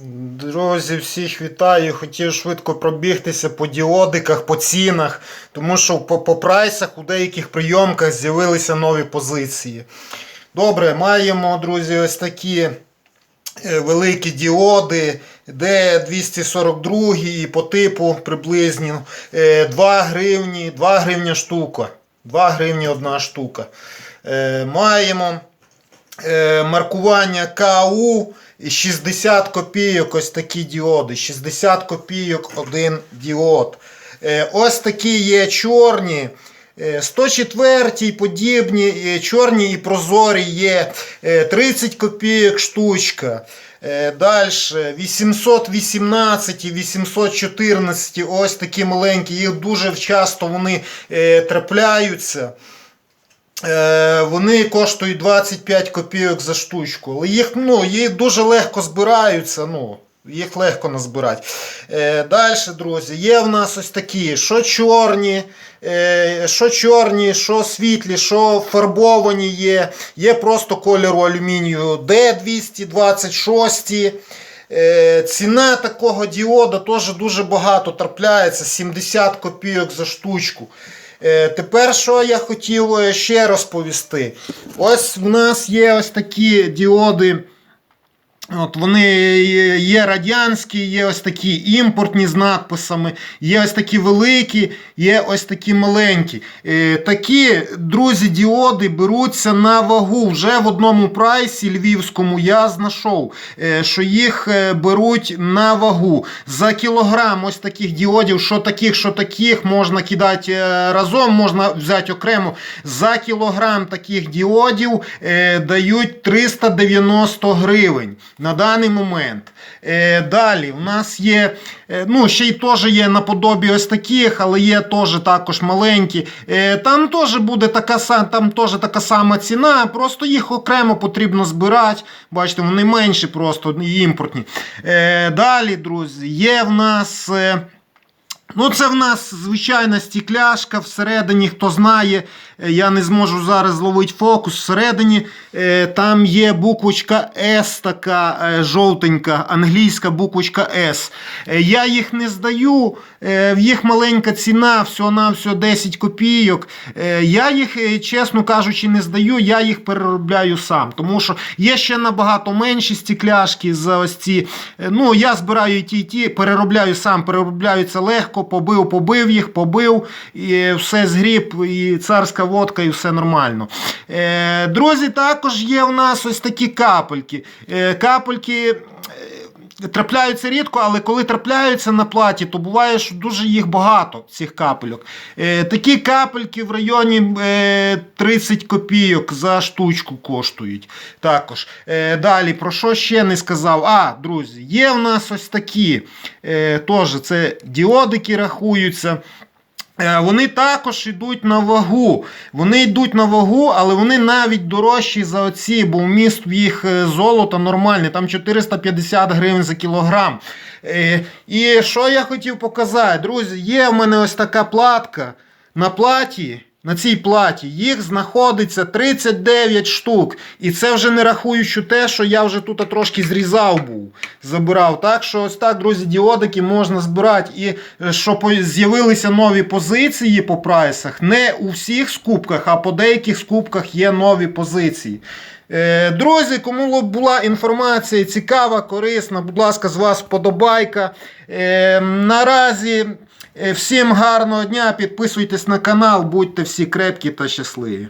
Друзі, всіх вітаю. Хотів швидко пробігтися по діодиках, по цінах, тому що по, по прайсах у деяких прийомках з'явилися нові позиції. Добре, маємо, друзі, ось такі е, великі діоди, де 242 і по типу приблизно е, 2 гривні, 2 гривня штука. 2 гривні одна штука. Е, Маємо е, маркування КАУ 60 копійок ось такі діоди. 60 копійок один діод. Е, Ось такі є чорні. е, 104 і подібні, е, чорні і прозорі є е, 30 копійок штучка. Далі 818 і 814 ось такі маленькі, їх дуже часто вони е, трапляються. Е, вони коштують 25 копійок за штучку. Але їх, ну, їх дуже легко збираються. Ну, їх легко назбирати. Е, Далі, друзі, є в нас ось такі, що чорні, е, що чорні, що світлі, що фарбовані є. Є просто кольору алюмінію D226. Е, Ціна такого діода теж дуже багато трапляється, 70 копійок за штучку. Е, Тепер що я хотів е, ще розповісти. Ось в нас є ось такі діоди. От Вони є- радянські, є ось такі імпортні з надписами, є ось такі великі, є ось такі маленькі. Е, такі, друзі, діоди беруться на вагу. Вже в одному прайсі львівському я знайшов, е, що їх е, беруть на вагу. За кілограм ось таких діодів, що таких, що таких, можна кидати разом, можна взяти окремо. За кілограм таких діодів дають 390 гривень на даний момент. Е, далі в нас є, е, ну, ще й теж є наподобі ось таких, але є теж також маленькі. Е, там теж буде така, там теж така сама ціна, просто їх окремо потрібно збирати. Бачите, вони менші просто імпортні. Е, далі, друзі, є в нас. Е, Ну, це в нас звичайна стікляшка. Всередині, хто знає, е, я не зможу зараз зловити фокус. Всередині е, там є буквочка S, така е, жовтенька, англійська буквочка S. Я їх не здаю, в їх маленька ціна, всього-навсього 10 копійок. Я їх, чесно кажучи, не здаю, я їх переробляю сам. Тому що є ще набагато менші стікляшки за ось ці. Ну, я збираю ті, ті, переробляю сам, переробляю це легко, побив, побив їх, побив, і все згріб, і царська водка, і все нормально. Е, друзі, також є в нас ось такі капельки. Е, капельки. Трапляються рідко, але коли трапляються на платі, то буває, що дуже їх багато, цих капельок. Е, такі капельки в районі е, 30 копійок за штучку коштують. Також. Е, далі, про що ще не сказав? А, друзі, є в нас ось такі. Е, теж це діодики рахуються. Е, Вони також йдуть на вагу. Вони йдуть на вагу, але вони навіть дорожчі за оці, бо вміст їх золото золота нормальний, там 450 гривень за кілограм. Е, І що я хотів показати, друзі, є в мене ось така платка. На платі, на цій платі, їх знаходиться 39 штук. І це вже не рахуючи те, що я вже тут трошки зрізав був, забирав. Так що ось так, друзі, діодики можна збирати. І е, що з'явилися нові позиції по прайсах, не у всіх скупках, а по деяких скупках є нові позиції. Е, Друзі, кому була інформація цікава, корисна, будь ласка, з вас вподобайка. Е, Наразі всім гарного дня, підписуйтесь на канал, будьте всі крепкі та щасливі.